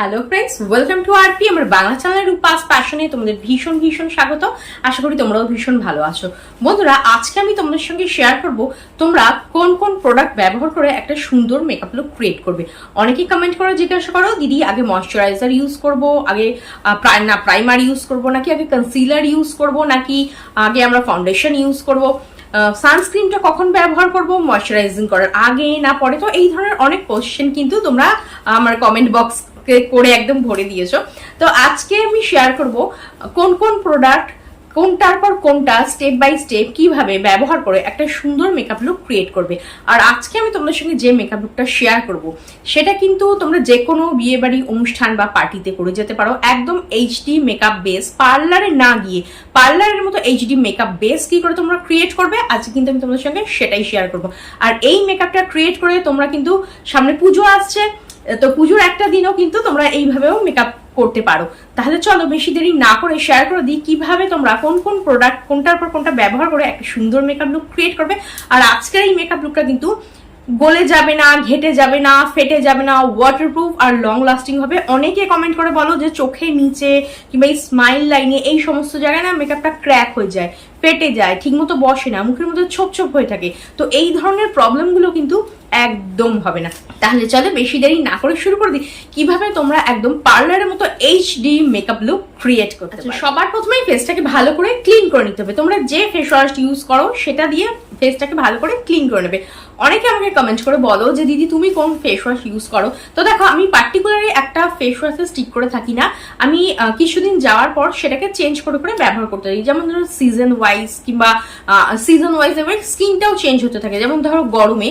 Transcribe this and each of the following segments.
Hello friends welcome to RP আমার বাংলা চ্যানেলের উপাস প্যাশনে তোমাদের ভীষণ ভীষণ স্বাগত। আশা করি তোমরাও ভীষণ ভালো আছো। বন্ধুরা, আজকে আমি তোমাদের সঙ্গে শেয়ার করব তোমরা কোন কোন প্রোডাক্ট ব্যবহার করে একটা সুন্দর মেকআপ লুক ক্রিয়েট করবে। অনেকেই কমেন্ট করে, জিজ্ঞাসা করো, দিদি, আগে ময়শ্চারাইজার ইউজ করব? আগে না প্রাইমার ইউজ করব? নাকি আগে কনসিলার ইউজ করব? নাকি আগে আমরা ফাউন্ডেশন ইউজ করব? সানস্ক্রিনটা কখন ব্যবহার করব? ময়শ্চারাইজিং করার আগে, না পরে? তো এই ধরনের অনেক কোশ্চেন কিন্তু তোমরা আমার কমেন্ট বক্স করে একদম ভরে দিয়েছ। তো আজকে আমি শেয়ার করব কোন কোন প্রোডাক্ট কোনটার পর কোনটা স্টেপ বাই স্টেপ কীভাবে ব্যবহার করে একটা সুন্দর মেকআপ লুক ক্রিয়েট করবে। আর আজকে আমি তোমাদের সঙ্গে যে মেকআপ লুকটা শেয়ার করব, সেটা কিন্তু তোমরা যে কোনো বিয়ে বাড়ি অনুষ্ঠান বা পার্টিতে করে যেতে পারো। একদম এইচডি মেকআপ বেস পার্লারে না গিয়ে পার্লারের মতো এইচডি মেকআপ বেস কি করে তোমরা ক্রিয়েট করবে, আজকে কিন্তু আমি তোমাদের সঙ্গে সেটাই শেয়ার করব। আর এই মেকআপটা ক্রিয়েট করে তোমরা কিন্তু সামনে পুজো আসছে তো পুজোর একটা দিনও কিন্তু তোমরা এইভাবেও মেকআপ করতে পারো। তাহলে চলো বেশি দেরি না করে শেয়ার করে দিই কীভাবে তোমরা কোন কোন প্রোডাক্ট কোনটার পর কোনটা ব্যবহার করে একটা সুন্দর মেকআপ লুক ক্রিয়েট করবে। আর আজকের এই মেকআপ লুকটা কিন্তু গলে যাবে না, ঘেটে যাবে না, ফেটে যাবে না ওয়াটারপ্রুফ আর লং লাস্টিং হবে। অনেকে কমেন্ট করে বলো যে চোখের নিচে কিংবা এই স্মাইল লাইনে এই সমস্ত জায়গায় না মেকআপটা ক্র্যাক হয়ে যায়। ফেটে যায় ঠিকমতো বসে না মুখের মধ্যে ছোপ ছোপ হয়ে থাকে তো এই ধরনের প্রবলেমগুলো কিন্তু একদম হবে না। তাহলে চলো বেশি দেরি না করে শুরু করে দিই কীভাবে তোমরা একদম পার্লারের মতো এইচডি মেকআপ লুক ক্রিয়েট করতে পারো সবার প্রথমেই ফেসটাকে ভালো করে ক্লিন করে নিতে হবে। তোমরা যে ফেস ওয়াশ ইউজ করো সেটা দিয়ে ফেসটাকে ভালো করে ক্লিন করে নেবে। অনেকে আমাকে কমেন্ট করে বলো যে দিদি তুমি কোন ফেস ওয়াশ ইউজ করো? তো দেখো আমি পার্টিকুলারলি একটা ফেস ওয়াশে স্টিক করে থাকি না। আমি কিছুদিন যাওয়ার পর সেটাকে চেঞ্জ করে করে ব্যবহার করতে থাকি। যেমন ধরো সিজন ওয়াইজ কিংবা সিজন ওয়াইজ এবার স্কিনটাও চেঞ্জ হতে থাকে। যেমন ধরো গরমে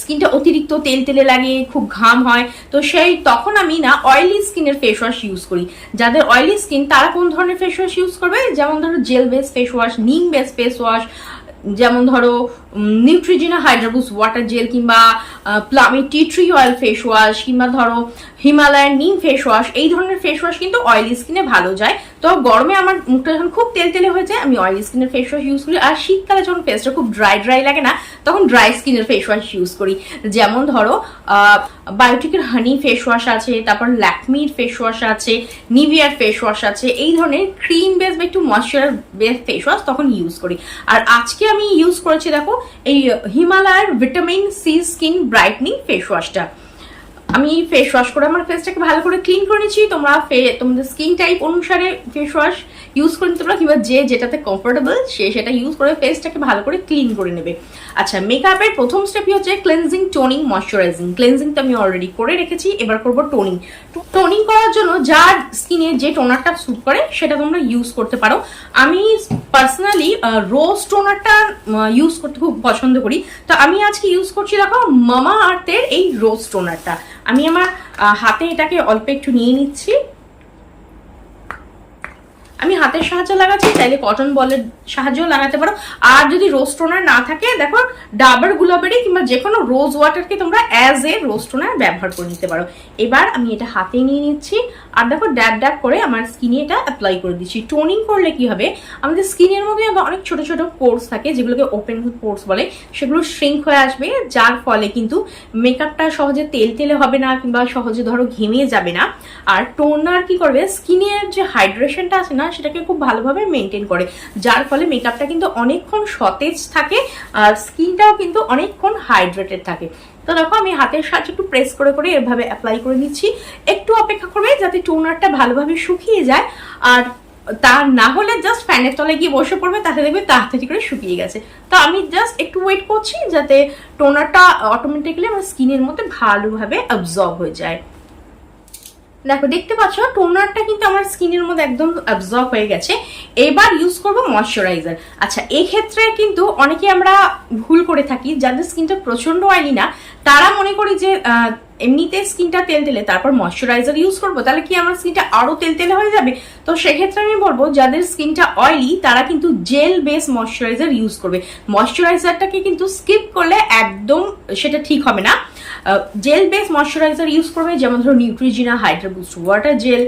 স্কিনটা অতিরিক্ত তেল তেলে লাগে, খুব ঘাম হয়। তো সেই তখন আমি না অয়েলি স্কিনের ফেস ওয়াশ ইউজ করি। যাদের অয়েলি স্কিন তারা কোন ধরনের ফেস ওয়াশ ইউজ করবে? যেমন ধরো gel base face wash neem base face wash যেমন ধরো Neutrogena hydro boost water gel কিংবা Plum tea tree oil face wash কিংবা ধরো হিমালয়ান নিম ফেস ওয়াশ এই ধরনের ফেস ওয়াশ কিন্তু অয়েলি স্কিনে ভালো যায়। তো গরমে আমার মুখটা যখন খুব তেল তেলে হয়ে যায়, আমি অয়েলি স্কিনের ফেস ওয়াশ ইউজ করি। আর শীতকালে যখন ফেসটা খুব ড্রাই ড্রাই লাগে না, তখন ড্রাই স্কিনের ফেস ওয়াশ ইউজ করি। যেমন ধরো বায়োটিকের হানি ফেস ওয়াশ আছে, তারপর ল্যাকমির ফেস ওয়াশ আছে নিভিয়ার ফেস ওয়াশ আছে, এই ধরনের ক্রিম বেস বা একটু ময়শ্চার বেস ফেস ওয়াশ তখন ইউজ করি। আর আজকে আমি ইউজ করেছি, দেখো, এই হিমালয়ের vitamin C skin brightening face ওয়াশটা আমি ফেস ওয়াশ করে আমার ফেসটাকে ভালো করে ক্লিন করে নিচ্ছি। তোমরা তোমাদের স্কিন টাইপ অনুসারে ফেস ওয়াশ ইউজ করে নিতে পারো, কিংবা যে যেটাতে কমফোর্টেবল সে সেটা ইউজ করে ফেসটাকে ভালো করে ক্লিন করে নেবে। আচ্ছা মেকআপের প্রথম স্টেপই হচ্ছে ক্লেনজিং টোনিং ময়শ্চারাইজিং ক্লেনজিং তো আমি অলরেডি করে রেখেছি, এবার করব টোনিং টোনিং করার জন্য যার স্কিনে যে টোনারটা স্যুট করে, সেটা তোমরা ইউজ করতে পারো। আমি পার্সোনালি রোজ টোনারটা ইউজ করতে খুব পছন্দ করি। তো আমি আজকে ইউজ করছি, দেখো, মামা আর্থের এই রোজ টোনারটা আমি আমার হাতে এটাকে অল্প একটু নিয়ে নিচ্ছি। আমি হাতের সাহায্য লাগাচ্ছি, চাইলে কটন বলের সাহায্যও লাগাতে পারো। আর যদি রোজ টোনার না থাকে, দেখো, ডাবার গুলাবেরি কিংবা যে কোনো রোজ ওয়াটারকে তোমরা অ্যাজ এ রোজ টোনার ব্যবহার করে নিতে পারো। এবার আমি এটা হাতে নিয়ে নিচ্ছি, আর দেখো ড্যাব ড্যাব করে আমার স্কিনে এটা অ্যাপ্লাই করে দিচ্ছি। টোনিং করলে কি হবে? আমাদের স্কিনের মধ্যে অনেক ছোট ছোট পোর্স থাকে, যেগুলোকে ওপেন পোর্স বলে। সেগুলো শ্রিঙ্ক হয়ে আসবে, যার ফলে কিন্তু মেকআপটা সহজে তেল তেলে হবে না কিংবা সহজে ধরো ঘেমে যাবে না। আর টোনার কি করবে? স্কিনের যে হাইড্রেশনটা আছে না সেটাকে খুব ভালোভাবে মেনটেন করে। যার ফলে মেকআপটা কিন্তু অনেকক্ষণ সতেজ থাকে আর স্কিনটাও কিন্তু অনেকক্ষণ হাইড্রেটেড থাকে। তো দেখো, আমি হাতের সাহায্যে একটু প্রেস করে করে এভাবে অ্যাপ্লাই করে নিচ্ছি। একটু অপেক্ষা করবে যাতে টোনারটা ভালোভাবে শুকিয়ে যায়। আর তা না হলে জাস্ট ফ্যানের তলায় গিয়ে বসে পড়বে, তাহলে দেখবে তাড়াতাড়ি করে শুকিয়ে গেছে। তো আমি জাস্ট একটু ওয়েট করছি যাতে টোনারটা অটোমেটিক্যালি আমার স্কিনের মধ্যে ভালোভাবে অ্যাবজর্ব হয়ে যায়। দেখো, দেখতে পাচ্ছ টোনারটা কিন্তু আমার স্কিনের মধ্যে একদম অ্যাবজর্ব হয়ে গেছে। এবার ইউজ করব ময়শ্চারাইজার আচ্ছা এক্ষেত্রে কিন্তু অনেকে আমরা ভুল করে থাকি, যাদের স্কিনটা প্রচণ্ড অয়েলি না, তারা মনে করি যে এমনিতে স্কিনটা তেল তেলে তারপর ময়শ্চারাইজার ইউজ করব, তাহলে কি আমার স্কিনটা আরও তেল তেলে হয়ে যাবে? তো সেক্ষেত্রে আমি বলব, যাদের স্কিনটা অয়েলি তারা কিন্তু জেল বেস ময়শ্চারাইজার ইউজ করবে। ময়শ্চারাইজারটাকে কিন্তু স্কিপ করলে একদম সেটা ঠিক হবে না। জেল বেস ময়শ্চারাইজার ইউজ করবে, যেমন ধরো Neutrogena hydro boost water gel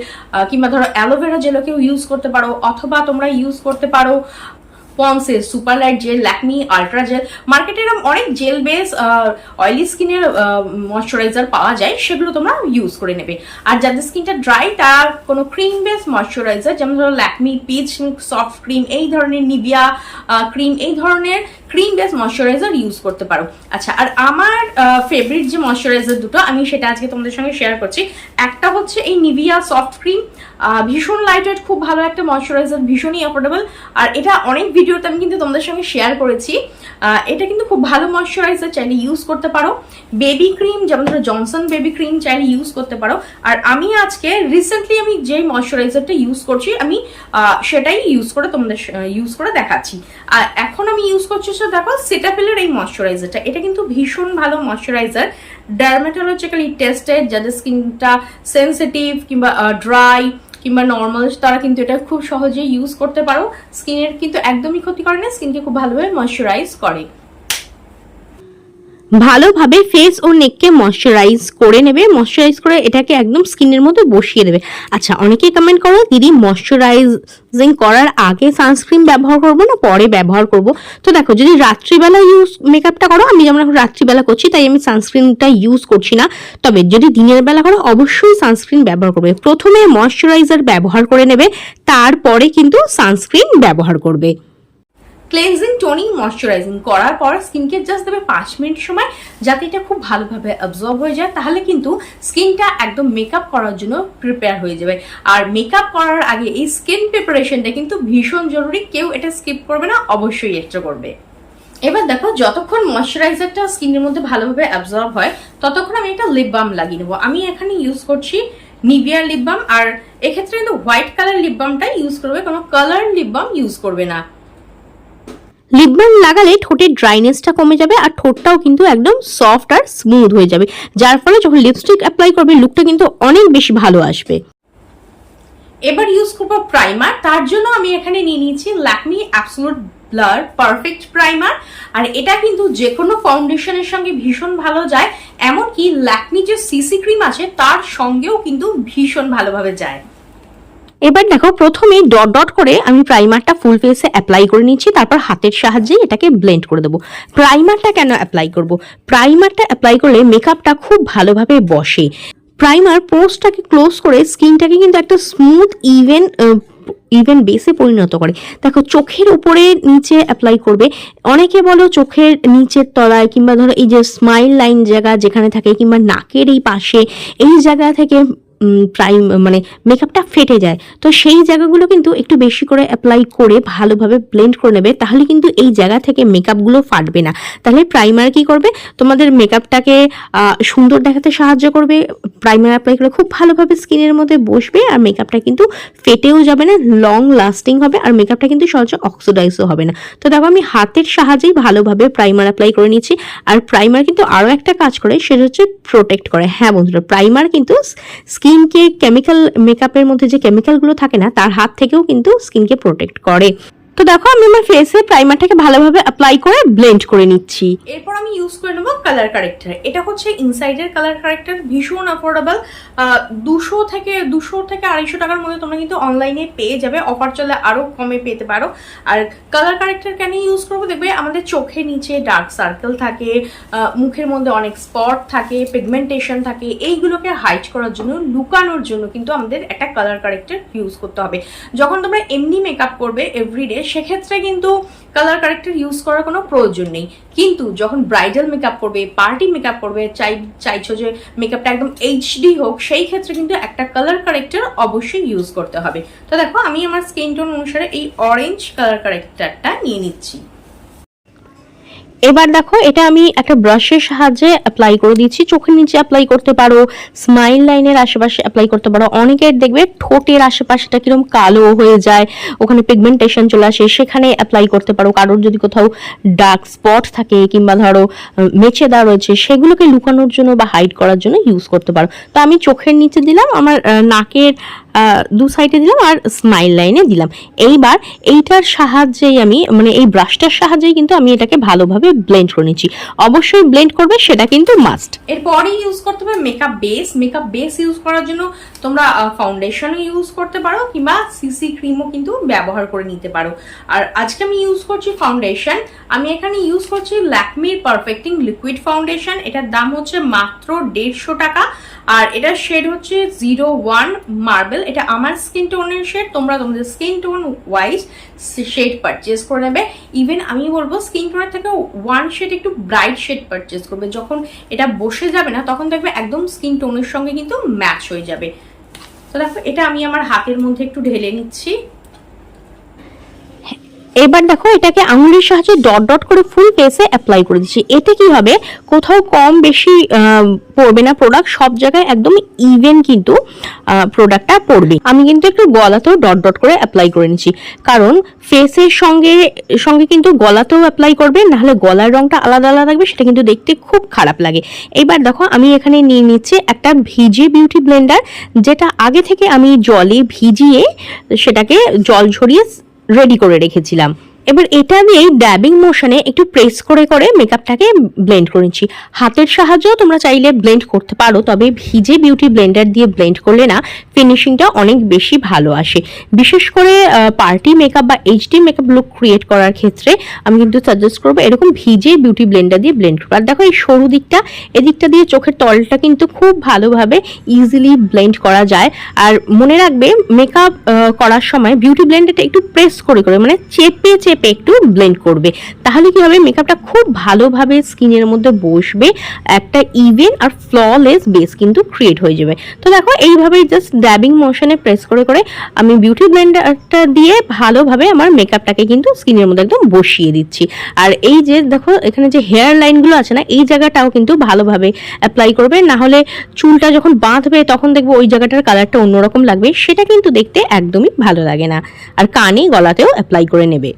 কিংবা ধরো অ্যালোভেরা জেলও কেউ ইউজ করতে পারো, অথবা তোমরা ইউজ করতে পারো পন্সের super light gel Lakme ultra gel মার্কেটে এরকম অনেক জেল বেস অয়েলি স্কিনের ময়শ্চারাইজার পাওয়া যায়, সেগুলো তোমরা ইউজ করে নেবে। আর যাদের স্কিনটা ড্রাই তার কোনো ক্রিম বেস ময়শ্চারাইজার যেমন ধরো ল্যাকমি পিচ সফট ক্রিম এই ধরনের নিভিয়া ক্রিম এই ধরনের ক্রিম বেস ময়শ্চারাইজার ইউজ করতে পারো। আচ্ছা আর আমার ফেভারিট যে ময়শ্চারাইজার দুটো, আমি সেটা আজকে তোমাদের সঙ্গে শেয়ার করছি। একটা হচ্ছে এই নিভিয়া সফট ক্রিম ভীষণ লাইট ওয়েট খুব ভালো একটা ময়শ্চারাইজার ভীষণই অ্যাফোর্ডেবল আর এটা অনেক ভিডিওতে আমি কিন্তু তোমাদের সঙ্গে শেয়ার করেছি। এটা কিন্তু খুব ভালো ময়শ্চারাইজার চাইলে ইউজ করতে পারো। বেবি ক্রিম যেমন ধরো জনসন বেবি ক্রিম চাইলে ইউজ করতে পারো। আর আমি আজকে রিসেন্টলি আমি যে ময়শ্চারাইজারটা ইউজ করছি, আমি সেটাই ইউজ করে তোমাদের ইউজ করে দেখাচ্ছি। আর এখন আমি ইউজ করছি সে দেখো সেটাফিলের এই ময়শ্চারাইজারটা এটা কিন্তু ভীষণ ভালো ময়শ্চারাইজার ডার্মাটোলজিক্যালি টেস্টেড যাদের স্কিনটা সেন্সিটিভ কিংবা ড্রাই কিংবা নর্মাল তারা কিন্তু এটা খুব সহজেই ইউজ করতে পারো। স্কিনের কিন্তু একদমই ক্ষতি করে না স্কিনকে খুব ভালোভাবে ময়শ্চারাইজ করে। ভালোভাবে ফেস ও নেককে ময়শ্চারাইজ করে নেবে ময়শ্চারাইজ করে এটাকে একদম স্কিনের মধ্যে বসিয়ে দেবে। আচ্ছা অনেকেই কমেন্ট করো, দিদি ময়শ্চারাইজিং করার আগে সানস্ক্রিন ব্যবহার করব না, পরে ব্যবহার করব? তো দেখো, যদি রাত্রিবেলা ইউজ মেকআপটা করো, আমি যেমন এখন রাত্রিবেলা করছি, তাই আমি সানস্ক্রিনটা ইউজ করছি না। তবে যদি দিনের বেলা করো, অবশ্যই সানস্ক্রিন ব্যবহার করবে। প্রথমে ময়শ্চারাইজার ব্যবহার করে নেবে, তারপরে কিন্তু সানস্ক্রিন ব্যবহার করবে। ক্লেনজিং টোনিং ময়শ্চারাইজিং করার পর স্কিনকে জাস্ট দেবে পাঁচ মিনিট সময়, যাতে এটা খুব ভালোভাবে অ্যাবজর্ব হয়ে যায়, তাহলে কিন্তু স্কিনটা একদম মেকআপ করার জন্য প্রিপেয়ার হয়ে যাবে। আর মেকআপ করার আগে এই স্কিন প্রিপারেশনটা কিন্তু ভীষণ জরুরি, কেউ এটা স্কিপ করবে না, অবশ্যই এটা করবে। এবার দেখো, যতক্ষণ ময়শ্চারাইজারটা স্কিনের মধ্যে ভালোভাবে অ্যাবজর্ব হয়, ততক্ষণ আমি একটা লিপ বাম লাগিয়ে নেব। আমি এখানে ইউজ করছি নিভিয়ার লিপ বাম আর এক্ষেত্রে কিন্তু হোয়াইট কালার লিপ বামটা ইউজ করবে, কোনো কালার লিপ বাম ইউজ করবে না। লিপ লাগালে ঠোঁটের ড্রাইনেসটা কমে যাবে আর ঠোঁটটাও কিন্তু একদম সফট আর স্মুথ হয়ে যাবে। যার ফলে যখন লিপস্টিক অ্যাপ্লাই করবে লুকটা কিন্তু অনেক বেশি ভালো আসবে। এবার ইউজ করব প্রাইমার তার জন্য আমি এখানে নিয়ে নিয়েছি Lakme absolute blur perfect primer আর এটা কিন্তু যে কোনো ফাউন্ডেশনের সঙ্গে ভীষণ ভালো যায়, এমনকি ল্যাকমি যে সিসি ক্রিম আছে, তার সঙ্গেও কিন্তু ভীষণ ভালোভাবে যায়। এবার দেখো প্রথমে ডট ডট করে আমি প্রাইমারটা ফুল ফেসে অ্যাপ্লাই করে নিচ্ছি, তারপর হাতের সাহায্যে এটাকে ব্লেন্ড করে দেবো। প্রাইমারটা কেন অ্যাপ্লাই করব? প্রাইমারটা অ্যাপ্লাই করলে মেকআপটা খুব ভালোভাবে বসে। প্রাইমার পোস্টটাকে ক্লোজ করে স্কিনটাকে কিন্তু একটা স্মুথ ইভেন ইভেন বেসে পরিণত করে। দেখো চোখের উপরে নিচে অ্যাপ্লাই করবে। অনেকে বলো চোখের নিচের তলায় কিংবা ধরো এই যে স্মাইল লাইন জায়গা যেখানে থাকে কিংবা নাকের এই পাশে, এই জায়গা থেকে প্রাইম মানে মেকআপটা ফেটে যায়। তো সেই জায়গাগুলো কিন্তু একটু বেশি করে অ্যাপ্লাই করে ভালোভাবে ব্লেন্ড করে নেবে, তাহলে কিন্তু এই জায়গা থেকে মেকআপগুলো ফাটবে না। তাহলে প্রাইমার কি করবে? তোমাদের মেকআপটাকে সুন্দর দেখাতে সাহায্য করবে। প্রাইমার অ্যাপ্লাই করে খুব ভালোভাবে স্কিনের মধ্যে বসবে আর মেকআপটা কিন্তু ফেটেও যাবে না লং লাস্টিং হবে আর মেকআপটা কিন্তু সহজে অক্সিডাইজও হবে না। তো দেখো আমি হাতের সাহায্যেই ভালোভাবে প্রাইমার অ্যাপ্লাই করে নিচ্ছি। আর প্রাইমার কিন্তু আরও একটা কাজ করে, সেটা হচ্ছে প্রোটেক্ট করে। হ্যাঁ বন্ধুরা প্রাইমার কিন্তু স্কিনকে কেমিক্যাল মেকআপের মধ্যে যে কেমিক্যালগুলো থাকে না, তার হাত থেকেও কিন্তু স্কিনকে প্রোটেক্ট করে। তো দেখো, আমি আমার ফেসে প্রাইমারটাকে ভালোভাবে অ্যাপ্লাই করে ব্লেন্ড করে নিচ্ছি। এরপর আমি ইউজ করে নেব কালার কারেক্টার এটা হচ্ছে ইনসাইডের কালার কারেক্টার ভীষণ অ্যাফোর্ডেবল দুশো থেকে দুশো থেকে আড়াইশো টাকার মধ্যে তোমরা কিন্তু অনলাইনে পেয়ে যাবে। অফার চলে আরও কমে পেতে পারো। আর কালার কারেক্টার কেন ইউজ করব, দেখবে আমাদের চোখের নিচে ডার্ক সার্কেল থাকে মুখের মধ্যে অনেক স্পট থাকে পিগমেন্টেশন থাকে। এইগুলোকে হাইড করার জন্য, লুকানোর জন্য কিন্তু আমাদের একটা কালার কারেক্টার ইউজ করতে হবে। যখন তোমরা এমনি মেকআপ করবে এভরিডে সেক্ষেত্রে কিন্তু কালার কারেক্টার ইউজ করার কোনো প্রয়োজন নেই। কিন্তু যখন ব্রাইডাল মেকআপ করবে পার্টি মেকআপ করবে, চাই, চাইছো যে মেকআপটা একদম এইচডি হোক, সেই ক্ষেত্রে কিন্তু একটা কালার কারেক্টার অবশ্যই ইউজ করতে হবে। তো দেখো, আমি আমার স্কিন টোন অনুসারে এই অরেঞ্জ কালার কারেক্টারটা নিয়ে নিচ্ছি। এবার দেখো এটা আমি একটা ব্রাশের সাহায্যে অ্যাপ্লাই করে দিচ্ছি। চোখের নিচে অ্যাপ্লাই করতে পারো স্মাইল লাইনের আশেপাশে অ্যাপ্লাই করতে পারো। অনেকের দেখবে ঠোঁটের আশেপাশেটা কীরকম কালো হয়ে যায় ওখানে পিগমেন্টেশন চলে আসে সেখানে অ্যাপ্লাই করতে পারো। কারোর যদি কোথাও ডার্ক স্পট থাকে কিংবা ধরো আহ, মেচে দেওয়া রয়েছে সেগুলোকে লুকানোর জন্য বা হাইড করার জন্য ইউজ করতে পারো। তো আমি চোখের নিচে দিলাম আমার নাকের দু সাইডে দিলাম আর স্মাইল লাইনে দিলাম। এইবার এইটার সাহায্যেই আমি মানে এই ব্রাশটার সাহায্যেই কিন্তু আমি এটাকে ভালোভাবে ব্লেন্ড করে নিচ্ছি। অবশ্যই ব্লেন্ড করবে, সেটা কিন্তু মাস্ট এরপরই ইউজ করতে হবে makeup base makeup base use করার জন্য তোমরা ফাউন্ডেশনও ইউজ করতে পারো কিংবা সিসি ক্রিমও কিন্তু ব্যবহার করে নিতে পারো। আর আজকে আমি ইউজ করছি ফাউন্ডেশন আমি এখানে ইউজ করছি ল্যাকমির পারফেক্টিং লিকুইড ফাউন্ডেশন এটার দাম হচ্ছে মাত্র দেড়শো টাকা। আর এটার শেড হচ্ছে জিরো ওয়ান মার্বেল এটা আমার স্কিন টোনের শেড তোমরা তোমাদের skin tone wise shade purchase করে নেবে। ইভেন আমি বলব স্কিন টোনের থেকে ওয়ান শেড একটু ব্রাইট শেড পারচেস করবে। যখন এটা বসে যাবে না, তখন দেখবে একদম স্কিন টোনের সঙ্গে কিন্তু ম্যাচ হয়ে যাবে। তো দেখো, এটা আমি আমার হাতের মধ্যে একটু ঢেলে নিচ্ছি। এবার দেখো এটাকে আঙুলের সাহায্যে ডট ডট করে ফুল ফেসে অ্যাপ্লাই করে দিচ্ছি। এতে কি হবে? কোথাও কম বেশি পড়বে না প্রোডাক্ট সব জায়গায় একদম ইভেন কিন্তু প্রোডাক্টটা পড়বে। আমি কিন্তু একটু গলাতেও ডট ডট করে অ্যাপ্লাই করে নিচ্ছি। কারণ ফেসের সঙ্গে সঙ্গে কিন্তু গলাতেও অ্যাপ্লাই করবে, নাহলে গলার রংটা আলাদা আলাদা থাকবে, সেটা কিন্তু দেখতে খুব খারাপ লাগে। এবার দেখো আমি এখানে নিয়ে নিচ্ছি একটা ভিজে বিউটি ব্লেন্ডার যেটা আগে থেকে আমি জলে ভিজিয়ে সেটাকে জল ঝরিয়ে রেডি করে রেখেছিলাম। এবার এটা দিয়ে ড্যাবিং মোশনে একটু প্রেস করে করে মেকআপটাকে ব্লেন্ড করে নিচ্ছি। হাতের সাহায্যেও তোমরা চাইলে ব্লেন্ড করতে পারো, তবে ভিজে বিউটি ব্লেন্ডার দিয়ে ব্লেন্ড করলে না ফিনিশিংটা অনেক বেশি ভালো আসে। বিশেষ করে পার্টি মেকআপ বা এইচডি মেকআপ লুক ক্রিয়েট করার ক্ষেত্রে আমি কিন্তু সাজেস্ট করব এরকম ভিজে বিউটি ব্লেন্ডার দিয়ে ব্লেন্ড করব আর দেখো এই সরু দিকটা, এদিকটা দিয়ে চোখের তলটা কিন্তু খুব ভালোভাবে ইজিলি ব্লেন্ড করা যায়। আর মনে রাখবে মেকআপ করার সময় বিউটি ব্লেন্ডারটা একটু প্রেস করে করে মানে চেপে চেপে একটু ব্লেন্ড করবে। তাহলে কি হবে? মেকআপটা খুব ভালোভাবে স্কিনের মধ্যে বসবে, একটা ইভেন আর ফ্ললেস বেস কিন্তু ক্রিয়েট হয়ে যাবে। তো দেখো, এইভাবেই জাস্ট ড্যাবিং মোশনে প্রেস করে করে আমি বিউটি ব্লেন্ডারটা দিয়ে ভালোভাবে আমার মেকআপটাকে কিন্তু স্কিনের মধ্যে একদম বসিয়ে দিচ্ছি। আর এই যে দেখো, এখানে যে হেয়ার লাইনগুলো আছে না, এই জায়গাটাও কিন্তু ভালোভাবে অ্যাপ্লাই করবে। না হলে চুলটা যখন বাঁধবে, তখন দেখব ওই জায়গাটার কালারটা অন্যরকম লাগবে। সেটা কিন্তু দেখতে একদমই ভালো লাগে না। আর কানে গলাতেও অ্যাপ্লাই করে নেবে।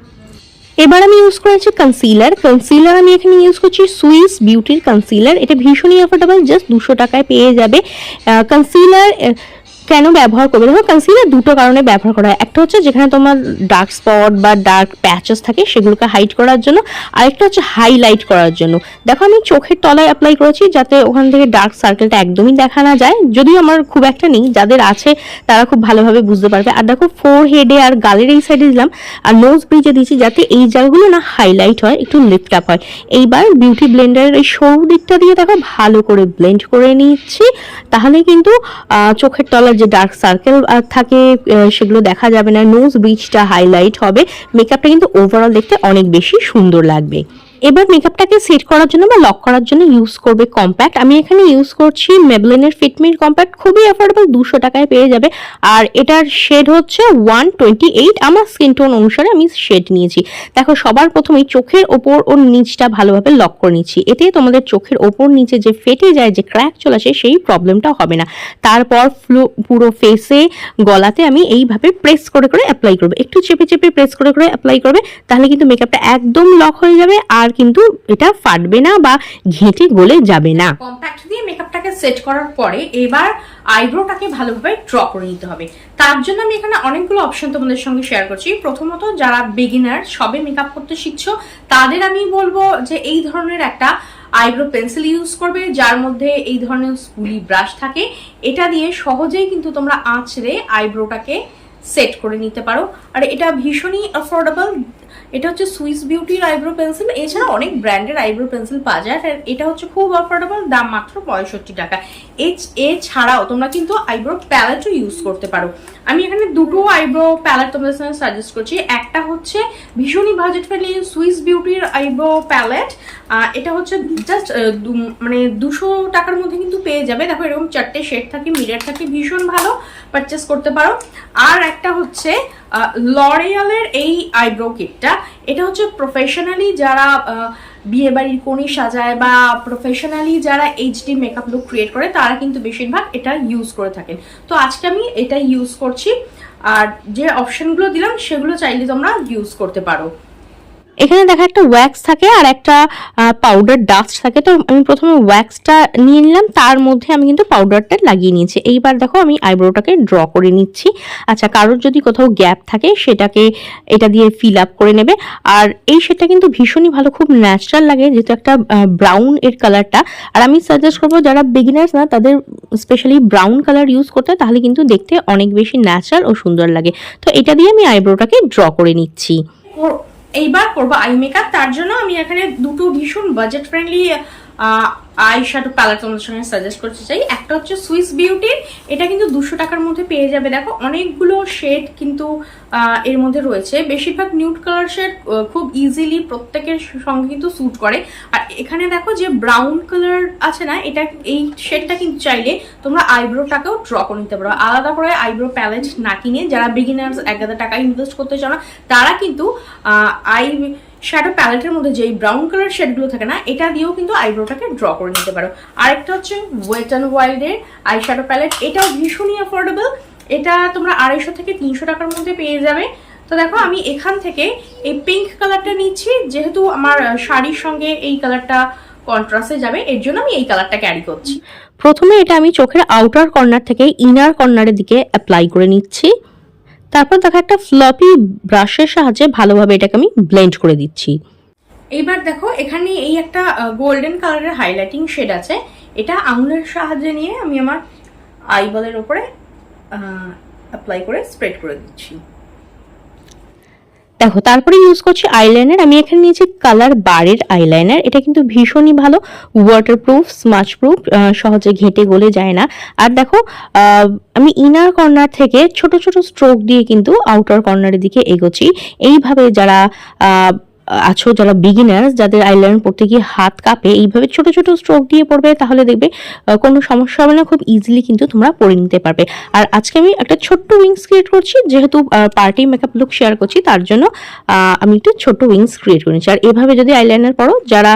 এবার আমি ইউজ করেছি কনসিলার কনসিলার আমি এখানে ইউজ করছি সুইস বিউটির কনসিলার এটা ভীষণই অ্যাফোর্ডেবল জাস্ট দুশো টাকায় পেয়ে যাবে। কনসিলার কেন ব্যবহার করবে? দেখো কনসিলার দুটো কারণে ব্যবহার করা হয়। একটা হচ্ছে যেখানে তোমার ডার্ক স্পট বা ডার্ক প্যাচেস থাকে, সেগুলোকে হাইড করার জন্য। আরেকটা হচ্ছে হাইলাইট করার জন্য। দেখো, আমি চোখের তলায় অ্যাপ্লাই করেছি যাতে ওখান থেকে ডার্ক সার্কেলটা একদমই দেখা না যায়। যদিও আমার খুব একটা নেই, যাদের আছে তারা খুব ভালোভাবে বুঝতে পারবে। আর দেখো ফোর হেডে আর গালের এই সাইডে দিলাম, আর নোজ ব্রিজে দিয়েছি যাতে এই জায়গাগুলো না হাইলাইট হয়, একটু লিফট আপ হয়। এইবার বিউটি ব্লেন্ডারের এই সরু দিকটা দিয়ে দেখো, ভালো করে ব্লেন্ড করে নিচ্ছি। তাহলে কিন্তু চোখের তলার যে ডার্ক সার্কেল থাকে সেগুলো দেখা যাবে না। নোজ ব্রিজটা হাইলাইট হবে। মেকআপটা কিন্তু ওভারঅল দেখতে অনেক বেশি সুন্দর লাগবে। এবার মেকআপটাকে সেট করার জন্য বা লক করার জন্য ইউজ করবে কম্প্যাক্ট আমি এখানে ইউজ করছি মেবলিনের ফিটমির কম্প্যাক্ট খুবই অ্যাফোর্ডেবল দুশো টাকায় পেয়ে যাবে। আর এটার শেড হচ্ছে ওয়ান টোয়েন্টি এইট আমার স্কিন টোন অনুসারে আমি শেড নিয়েছি। দেখো, সবার প্রথমেই চোখের ওপর ওর নিচটা ভালোভাবে লক করে নিচ্ছি। এতে তোমাদের চোখের ওপর নিচে যে ফেটে যায়, যে ক্র্যাক চলে আসে, সেই প্রবলেমটা হবে না। তারপর ফ্লো পুরো ফেসে গলাতে আমি এইভাবে প্রেস করে করে অ্যাপ্লাই করব। একটু চেপে চেপে প্রেস করে করে অ্যাপ্লাই করবে, তাহলে কিন্তু মেকআপটা একদম লক হয়ে যাবে। আর কিন্তু এটা ফাটবে না বা ঘেঁটে গলে যাবে না। কম্প্যাক্ট দিয়ে মেকআপটাকে সেট করার পরে এবার আইব্রোটাকে ভালোভাবে ড্র করে নিতে হবে। তার জন্য আমি এখানে অনেকগুলো অপশন তোমাদের সঙ্গে শেয়ার করছি। প্রথমত, যারা বিগিনার সবে মেকআপ করতে শিখছো, তাদের আমি বলব যে এই ধরনের একটা আইব্রো পেন্সিল ইউজ করবে, যার মধ্যে এই ধরনের স্কুলি ব্রাশ থাকে। এটা দিয়ে সহজেই কিন্তু তোমরা আঁচড়ে আইব্রোটাকে সেট করে নিতে পারো। আর এটা ভীষণই অ্যাফোর্ডেবল এটা হচ্ছে সুইস বিউটির আইব্রো পেন্সিল, এছাড়া অনেক ব্র্যান্ডের আইব্রো পেন্সিল পাওয়া যায়, আর এটা হচ্ছে খুব অ্যাফোর্ডেবল দাম মাত্র পঁয়ষট্টি টাকা। এছ- এছাড়াও তোমরা কিন্তু আইব্রো প্যালেটও ইউজ করতে পারো। আমি এখানে দুটো আইব্রো প্যালেট তোমাদের সঙ্গে সাজেস্ট করছি। একটা হচ্ছে ভীষণই বাজেট ফ্রেন্ডলি সুইস বিউটির আইব্রো প্যালেট এটা হচ্ছে জাস্ট মানে দুশো টাকার মধ্যে কিন্তু পেয়ে যাবে। দেখো এরকম চারটে শেড থাকে মিরার থাকে, ভীষণ ভালো পারচেস করতে পারো। আর একটা হচ্ছে লরিয়ালের এই আইব্রো কিটটা এটা হচ্ছে প্রফেশনালি যারা বিয়ে বাড়ির কোণে সাজায় বা প্রফেশনালি যারা এইচডি মেকআপ লুক ক্রিয়েট করে, তারা কিন্তু বেশিরভাগ এটা ইউজ করে থাকেন। তো আজকে আমি এটা ইউজ করছি, আর যে অপশানগুলো দিলাম, সেগুলো চাইলে তোমরা ইউজ করতে পারো। এখানে দেখা একটা ওয়্যাক্স থাকে আর একটা পাউডার ডাস্ট থাকে। তো আমি প্রথমে ওয়্যাক্সটা নিয়ে নিলাম, তার মধ্যে আমি কিন্তু পাউডারটা লাগিয়ে নিয়েছি। এইবার দেখো আমি আইব্রোটাকে ড্র করে নিচ্ছি। আচ্ছা কারোর যদি কোথাও গ্যাপ থাকে, সেটাকে এটা দিয়ে ফিল আপ করে নেবে। আর এই শেডটা কিন্তু ভীষণই ভালো, খুব ন্যাচারাল লাগে, যেহেতু একটা ব্রাউন এর কালারটা আর আমি সাজেস্ট করব, যারা বিগিনার্স না, তাদের স্পেশালি ব্রাউন কালার ইউজ করতে, তাহলে কিন্তু দেখতে অনেক বেশি ন্যাচারাল ও সুন্দর লাগে। তো এটা দিয়ে আমি আইব্রোটাকে ড্র করে নিচ্ছি। এইবার করব আই মেকআপ তার জন্য আমি এখানে দুটো ভীষণ budget friendly eye shadow palette তোমাদের সঙ্গে সাজেস্ট করতে চাই। একটা হচ্ছে সুইস বিউটির এটা কিন্তু দুশো টাকার মধ্যে পেয়ে যাবে। দেখো, অনেকগুলো শেড কিন্তু এর মধ্যে রয়েছে। বেশিরভাগ নিউড কালার শেড খুব ইজিলি প্রত্যেকের সঙ্গে কিন্তু স্যুট করে। আর এখানে দেখো যে ব্রাউন কালার আছে না, এটা এই শেডটা কিন্তু চাইলে তোমরা আইব্রোটাকেও ড্র করে নিতে পারো। আলাদা করে আইব্রো প্যালেট না কিনে যারা বিগিনার্স এক হাজার টাকা ইনভেস্ট করতে চাও না, তারা কিন্তু আই শ্যাডো প্যালেটের মধ্যে যেই ব্রাউন কালার শেডগুলো থাকে না, এটা দিয়েও কিন্তু আইব্রোটাকে ড্র করে নিতে পারো। আরেকটা হচ্ছে ওয়েট অ্যান্ড ওয়াইল্ডের আই শ্যাডো প্যালেট এটাও ভীষণই অ্যাফোর্ডেবল এটা তোমরা আড়াইশো থেকে তিনশো টাকার মধ্যে পেয়ে যাবে। তো দেখো, আমি এখান থেকে এই পিঙ্ক কালারটা নিচ্ছি। যেহেতু আমার শাড়ির সঙ্গে এই কালারটা কন্ট্রাস্টে যাবে, এর জন্য আমি এই কালারটা ক্যারি করছি। প্রথমে এটা আমি চোখের আউটার কর্নার থেকে ইনার কর্নারের দিকে অ্যাপ্লাই করে নিচ্ছি। তারপর দেখো, একটা ফ্লপি ব্রাশের সাহায্যে ভালোভাবে এটাকে আমি ব্লেন্ড করে দিচ্ছি। এইবার দেখো, এখানে এই একটা গোল্ডেন কালারের হাইলাইটিং শেড আছে। এটা আঙুলের সাহায্যে নিয়ে আমি আমার আইবলের উপরে অ্যাপ্লাই করে স্প্রেড করে দিচ্ছি। দেখো, তারপরে ইউজ করছি আইলাইনার আমি এখানে নিয়েছি কালার বারের আইলাইনার এটা কিন্তু ভীষণই ভালো। ওয়াটারপ্রুফ স্মাচ প্রুফ সহজে ঘেঁটে গলে যায় না। আর দেখো আমি ইনার কর্নার থেকে ছোট ছোট স্ট্রোক দিয়ে কিন্তু আউটার কর্নারের দিকে এগোচ্ছি। এইভাবে যারা আছো যারা বিগিনার্স যাদের আইলাইনার পড়তে গিয়ে হাত কাঁপে, এইভাবে ছোট ছোট স্ট্রোক দিয়ে পড়বে, তাহলে দেখবে কোনো সমস্যা হবে না, খুব ইজিলি কিন্তু তোমরা পড়ে নিতে পারবে। আর আজকে আমি একটা ছোট্ট উইংস ক্রিয়েট করছি, যেহেতু পার্টি মেকআপ লুক শেয়ার করছি, তার জন্য আমি একটু ছোট্ট উইংস ক্রিয়েট করে নিচ্ছি। আর এভাবে যদি আইলাইনার পড়ো, যারা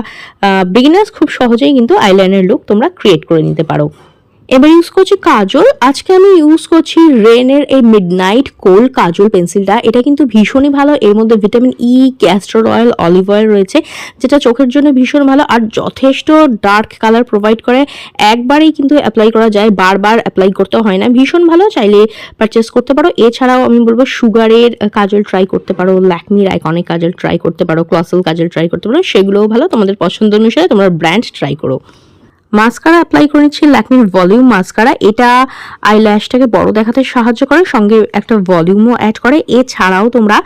বিগিনার্স খুব সহজেই কিন্তু আইলাইনার লুক তোমরা ক্রিয়েট করে নিতে পারো। এবার ইউজ করছি কাজল। আজকে আমি ইউজ করছি রেনের এই মিডনাইট কোল কাজল পেন্সিলটা এটা কিন্তু ভীষণই ভালো। এর মধ্যে vitamin E castor oil olive oil রয়েছে, যেটা চোখের জন্য ভীষণ ভালো আর যথেষ্ট ডার্ক কালার প্রোভাইড করে। একবারেই কিন্তু অ্যাপ্লাই করা যায়, বারবার অ্যাপ্লাই করতে হয় না। ভীষণ ভালো, চাইলে পারচেস করতে পারো। এছাড়াও আমি বলব সুগারের কাজল ট্রাই করতে পারো। ল্যাকমির আইকনিক কাজল ট্রাই করতে পারো। ক্লসেল কাজল ট্রাই করতে পারো। সেগুলোও ভালো। তোমাদের পছন্দ অনুসারে তোমরা ব্র্যান্ড ট্রাই করো। মাস্কারা অ্যাপ্লাই করে নিচ্ছি ল্যাকমির ভলিউম মাস্কারা। এটা আইল্যাশটাকে বড় দেখাতে সাহায্য করে, সঙ্গে একটা ভলিউমও অ্যাড করে। এছাড়াও তোমরা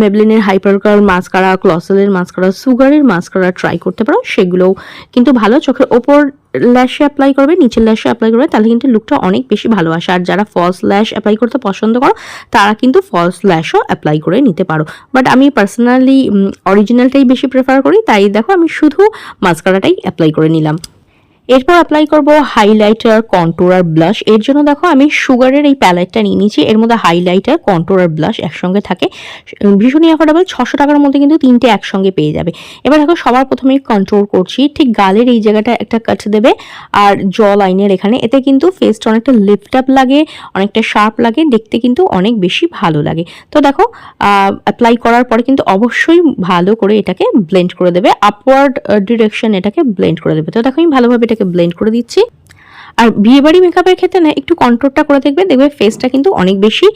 মেবলিনের হাইপারকার মাস্কারা ক্লসেলের মাস্কারা সুগারের মাস্কারা ট্রাই করতে পারো। সেগুলোও কিন্তু ভালো। চোখের ওপর ল্যাশে অ্যাপ্লাই করবে, নিচের ল্যাশে অ্যাপ্লাই করবে, তাহলে কিন্তু লুকটা অনেক বেশি ভালো আসে। আর যারা ফলস ল্যাশ অ্যাপ্লাই করতে পছন্দ করো, তারা কিন্তু ফলস ল্যাশও অ্যাপ্লাই করে নিতে পারো। বাট আমি পার্সোনালি অরিজিনালটাই বেশি প্রেফার করি, তাই দেখো আমি শুধু মাস্কারাটাই অ্যাপ্লাই করে নিলাম। এরপর অ্যাপ্লাই করব হাইলাইটার কন্ট্রোর আর ব্লাশ এর জন্য দেখো আমি সুগারের এই প্যালেটটা নিয়ে নিয়েছি। এর মধ্যে হাইলাইটার কন্ট্রোর আর ব্লাশ একসঙ্গে থাকে। ভীষণই অ্যাফোর্ডেবল ছশো টাকার মধ্যে কিন্তু তিনটে একসঙ্গে পেয়ে যাবে। এবার দেখো সবার প্রথমে কন্ট্রোল করছি। ঠিক গালের এই জায়গাটা একটা কাট দেবে। আর জ লাইনের এখানে। এতে কিন্তু ফেসটা অনেকটা লিফট আপ লাগে, অনেকটা শার্প লাগে, দেখতে কিন্তু অনেক বেশি ভালো লাগে। তো দেখো অ্যাপ্লাই করার পরে কিন্তু অবশ্যই ভালো করে এটাকে ব্লেন্ড করে দেবে। আপওয়ার্ড ডিরেকশন এটাকে ব্লেন্ড করে দেবে। তো দেখো আমি ভালোভাবে এটাকে ব্লেন্ড করে দিচ্ছি। আর বিয়েবাড়ি মেকআপের ক্ষেত্রে না, একটু কন্ট্রোলটা করে দেখবে দেখবে ফেসটা কিন্তু অনেক বেশি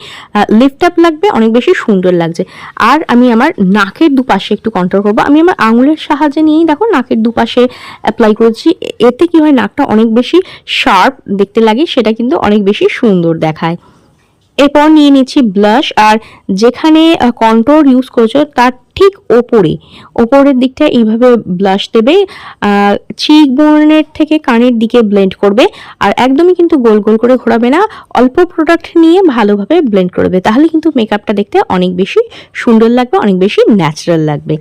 লিফট আপ লাগবে, অনেক বেশি সুন্দর লাগছে। আর আমি আমার নাকের দুপাশে একটু কন্ট্রোল করব। আমি আমার আঙুলের সাহায্যে নিয়েই দেখো নাকের দুপাশে অ্যাপ্লাই করেছি। এতে কি হয়, নাকটা অনেক বেশি শার্প দেখতে লাগে, সেটা কিন্তু অনেক বেশি সুন্দর দেখায়। এরপর নিয়ে নিচ্ছি ব্লাশ আর যেখানে কন্ট্রোল ইউজ করেছ, তার ঠিক ওপরে। ওপরের দিকটা এইভাবে ব্লাশ দেবে চিক বোনের থেকে কানের দিকে ব্লেন্ড করবে আর একদমই কিন্তু গোল গোল করে ঘোরাবে না, অল্প প্রোডাক্ট নিয়ে ভালোভাবে ব্লেন্ড করবে। তাহলে কিন্তু মেকআপটা দেখতে অনেক বেশি সুন্দর লাগবে, অনেক বেশি ন্যাচারাল লাগবে।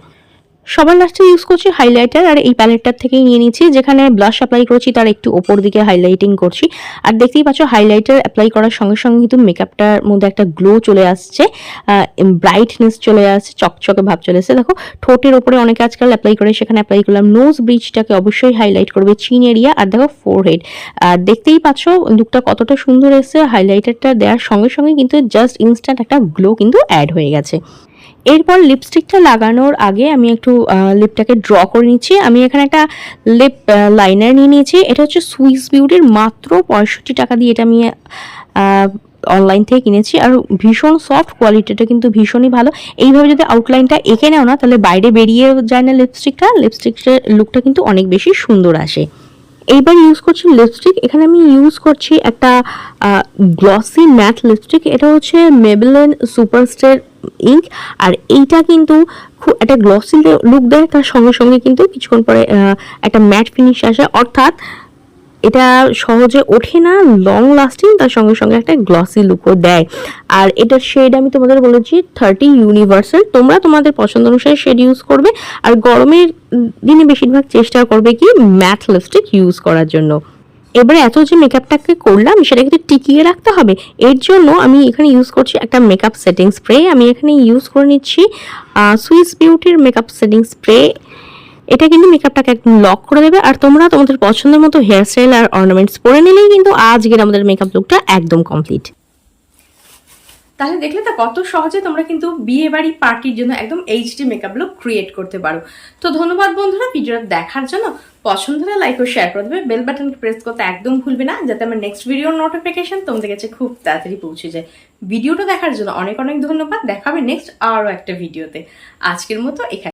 সবার লাস্টে ইউজ করছি হাইলাইটার আর এই প্যালেটটার থেকেই নিয়ে নিচ্ছি, যেখানে ব্লাশ অ্যাপ্লাই করছি, তার একটু ওপর দিকে হাইলাইটিং করছি। আর দেখতেই পাচ্ছ হাইলাইটার অ্যাপ্লাই করার সঙ্গে সঙ্গে কিন্তু মেকআপটার মধ্যে একটা গ্লো চলে আসছে ব্রাইটনেস চলে আসছে, চকচকে ভাব চলে আসছে। দেখো, ঠোঁটের ওপরে অনেকে আজকাল অ্যাপ্লাই করে, সেখানে অ্যাপ্লাই করলাম নোজ ব্রিজটাকে অবশ্যই হাইলাইট করবে চিন এরিয়া আর দেখো ফোরহেড আর দেখতেই পাচ্ছ লুকটা কতটা সুন্দর এসেছে হাইলাইটারটা দেওয়ার সঙ্গে সঙ্গে কিন্তু জাস্ট ইনস্ট্যান্ট একটা গ্লো কিন্তু অ্যাড হয়ে গেছে। এরপর লিপস্টিকটা লাগানোর আগে আমি একটু লিপটাকে ড্র করে নিচ্ছি। আমি এখানে একটা লিপ লাইনার নিয়ে নিয়েছি। এটা হচ্ছে সুইস বিউটির মাত্র পঁয়ষট্টি টাকা দিয়ে এটা আমি অনলাইন থেকে কিনেছি। আর ভীষণ সফট কোয়ালিটিটা কিন্তু ভীষণই ভালো। এইভাবে যদি আউটলাইনটা এঁকে নাও না, তাহলে বাইরে বেরিয়ে যায় না লিপস্টিকটা লিপস্টিকের লুকটা কিন্তু অনেক বেশি সুন্দর আসে। এইবার ইউজ করছি লিপস্টিক এখানে আমি ইউজ করছি একটা গ্লসি ম্যাট লিপস্টিক এটা হচ্ছে মেবেলেন সুপারস্টার ইঙ্ক আর এইটা কিন্তু খুব একটা গ্লসি লুক দেয়। তার সঙ্গে সঙ্গে কিন্তু কিছুক্ষণ পরে একটা ম্যাট ফিনিশ আসে। অর্থাৎ এটা সহজে ওঠে না লং লাস্টিং তার সঙ্গে সঙ্গে একটা গ্লসি লুকও দেয়। আর এটার শেড আমি তোমাদের বলেছি থার্টি ইউনিভার্সাল তোমরা তোমাদের পছন্দ অনুসারে শেড ইউজ করবে। আর গরমের দিনে বেশিরভাগ চেষ্টা করবে কি ম্যাথ লিপস্টিক ইউজ করার জন্য। এবারে এত যে মেকআপটাকে করলাম সেটা কিন্তু টিকিয়ে রাখতে হবে। এর জন্য আমি এখানে ইউজ করছি একটা মেকআপ সেটিং স্প্রে আমি এখানে ইউজ করে নিচ্ছি সুইস বিউটির মেকআপ সেটিং স্প্রে এটা কিন্তু মেকআপটাকে একদম লক করে দেবে। আর তোমরা তোমাদের পছন্দের মতো হেয়ার স্টাইল আর অর্নামেন্টস পরে নিলেই কিন্তু আজকের আমাদের মেকআপ লুকটা একদম কমপ্লিট তাহলে দেখলে তো কত সহজে তোমরা কিন্তু বিয়ে বাড়ি পার্টির জন্য একদম এইচডি মেকআপ লুক ক্রিয়েট করতে পারো। তো ধন্যবাদ বন্ধুরা ভিডিওটা দেখার জন্য। পছন্দ হলে লাইক ও শেয়ার করে দেবে। বেল বাটনকে প্রেস করতে একদম ভুলবে না, যাতে আমার নেক্সট ভিডিওর নোটিফিকেশন তোমাদের কাছে খুব তাড়াতাড়ি পৌঁছে যায়। ভিডিওটা দেখার জন্য অনেক অনেক ধন্যবাদ। দেখাবে নেক্সট আরও একটা ভিডিওতে আজকের মতো এখানে